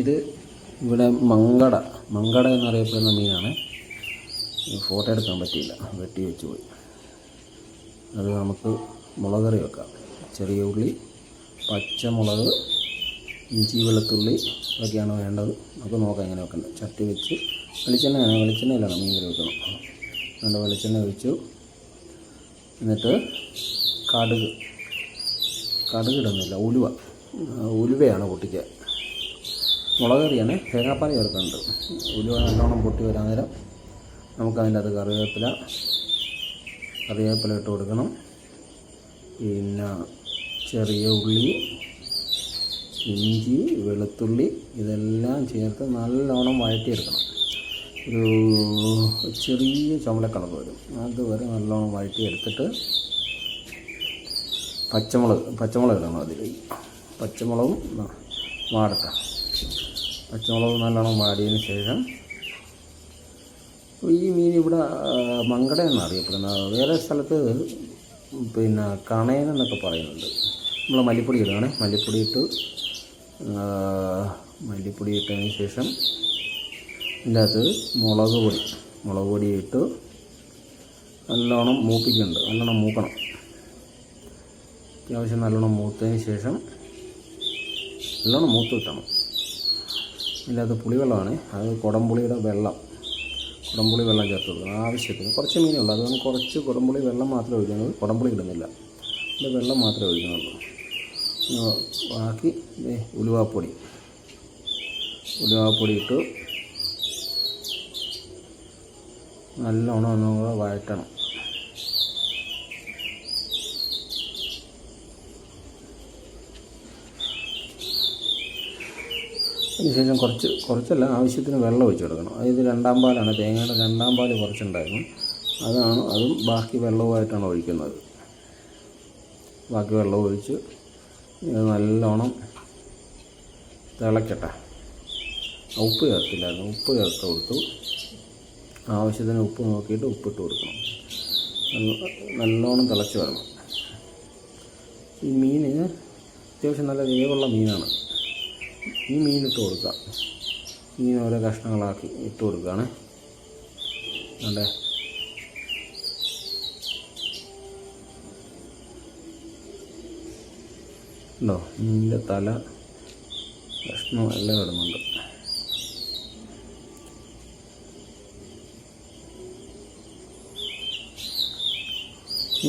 ഇത് ഇവിടെ മങ്കട മങ്കട എന്നറിയപ്പെടുന്ന മീനാണ്. ഫോട്ടോ എടുക്കാൻ പറ്റിയില്ല. വെട്ടി വെച്ച് പോയി. അത് നമുക്ക് മുളകറി വെക്കാം. ചെറിയ ഉള്ളി പച്ചമുളക് ഇഞ്ചി വെളുത്തുള്ളി ഇതൊക്കെയാണ് വേണ്ടത്. നമുക്ക് നോക്കാം എങ്ങനെ വെക്കേണ്ടത് ചട്ടി വെച്ച് വെളിച്ചെണ്ണ വെളിച്ചെണ്ണയിലാണ് മീൻ കറി വെക്കണം അതുകൊണ്ട് വെളിച്ചെണ്ണ ഒഴിച്ചു. എന്നിട്ട് കടുക്. കടുക് ഇടുന്നില്ല. ഉലുവ. ഉലുവയാണ് പൊട്ടിക്കുക. മുളക് കറിയാണ്. തേങ്ങാപ്പാൽ ചേർക്കുന്നുണ്ട്. ഉലുവ നല്ലോണം പൊട്ടി വരാൻ നേരം നമുക്കതിന്റെ അത് കറിവേപ്പില കറിവേപ്പില ഇട്ട് കൊടുക്കണം. പിന്നെ ചെറിയ ഉള്ളി ഇഞ്ചി വെളുത്തുള്ളി ഇതെല്ലാം ചേർത്ത് നല്ലോണം വഴറ്റിയെടുക്കണം. ഒരു ചെറിയ ചുമലക്കളർ വരും. അതുവരെ നല്ലോണം വഴറ്റിയെടുത്തിട്ട് പച്ചമുളക് പച്ചമുളക് ഇടണം അതിലേക്ക്. പച്ചമുളകും വാടട്ടെ പച്ചമുളക് നല്ലോണം വാടിയതിന് ശേഷം ഈ മീൻ ഇവിടെ മങ്കട എന്നാണ് അറിയപ്പെടുന്നത്. വേറെ സ്ഥലത്ത് പിന്നെ കണയൻ എന്നൊക്കെ പറയുന്നുണ്ട്. നമ്മൾ മല്ലിപ്പൊടി ഇടുകയാണെ. മല്ലിപ്പൊടി ഇട്ട് മല്ലിപ്പൊടി ഇട്ടതിന് ശേഷം ഇതിന്റെ അകത്ത് മുളക് പൊടി മുളക് പൊടി ഇട്ട് നല്ലോണം മൂപ്പിക്കുന്നുണ്ട്. നല്ലോണം മൂക്കണം. അത്യാവശ്യം നല്ലോണം മൂത്തതിന് ശേഷം നല്ലോണം മൂത്ത് കിട്ടണം. ഇതിനകത്ത് പുളിവെള്ളമാണ്. അത് കുടംപുളിയുടെ വെള്ളം. കുടംപുളി വെള്ളം ചേർത്ത് കൊടുക്കണം ആവശ്യത്തിന് കുറച്ച് മീനേ ഉള്ളൂ. അതുകൊണ്ട് കുറച്ച് കുടംപുളി വെള്ളം മാത്രമേ ഒഴിക്കുന്നുള്ളൂ കുടംപുളി ഇടുന്നില്ല. അതിന്റെ വെള്ളം മാത്രമേ ഒഴിക്കുന്നുള്ളൂ ബാക്കി ഉലുവാപ്പൊടി. ഉലുവാപ്പൊടി ഇട്ട് നല്ലോണം ഒന്നുകൂടെ വഴറ്റണം. അതിനുശേഷം കുറച്ച് കുറച്ചല്ല ആവശ്യത്തിന് വെള്ളം ഒഴിച്ചു കൊടുക്കണം. അതായത് രണ്ടാം പാലാണ് തേങ്ങയുടെ രണ്ടാം പാൽ കുറച്ചുണ്ടായിരുന്നു. അതാണ് അതും ബാക്കി വെള്ളവുമായിട്ടാണ് ഒഴിക്കുന്നത്. ബാക്കി വെള്ളം ഒഴിച്ച് ഇത് നല്ലോണം തിളക്കട്ടെ. ഉപ്പ് ചേർത്തില്ലായിരുന്നു. ഉപ്പ് ചേർത്ത് കൊടുത്തു. ആവശ്യത്തിന് ഉപ്പ് നോക്കിയിട്ട് ഉപ്പിട്ട് കൊടുക്കണം. നല്ലോണം തിളച്ച് വരണം. ഈ മീൻ അത്യാവശ്യം നല്ല വേവുള്ള മീനാണ്. ഈ മീൻ ഇട്ട് കൊടുക്കുക മീൻ ഓരോ കഷ്ണങ്ങളാക്കി ഇട്ട് കൊടുക്കുകയാണ്. അതെ ഉണ്ടോ മീനിന്റെ തല കഷ്ണം എല്ലാം ഇടുന്നുണ്ട്.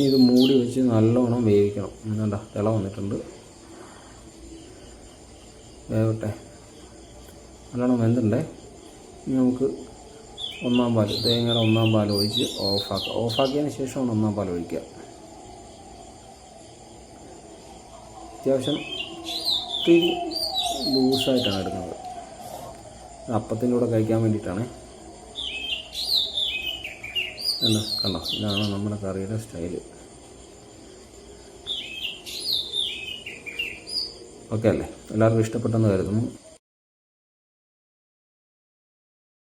ഇത് മൂടി വെച്ച് നല്ലോണം വേവിക്കണം. എന്താ തിള വന്നിട്ടുണ്ട്. വേവട്ടെ നല്ലോണം വെന്തുണ്ടേ? ഇനി നമുക്ക് ഒന്നാം പാൽ തേങ്ങയുടെ ഒന്നാം പാൽ ഒഴിച്ച് ഓഫാക്കുക ഓഫാക്കിയതിന് ശേഷമാണ് ഒന്നാം പാൽ ഒഴിക്കുക. അത്യാവശ്യം ഒത്തിരി ലൂസായിട്ടാണ് എടുക്കുന്നത്. അപ്പത്തിന്റെ കൂടെ കഴിക്കാൻ വേണ്ടിയിട്ടാണ്. കണ്ടോ? കണ്ടോ? ഇതാണ് നമ്മുടെ കറിയുടെ സ്റ്റൈൽ. ഓക്കെ അല്ലേ? എല്ലാവർക്കും ഇഷ്ടപ്പെട്ടെന്ന് കരുതുന്നു.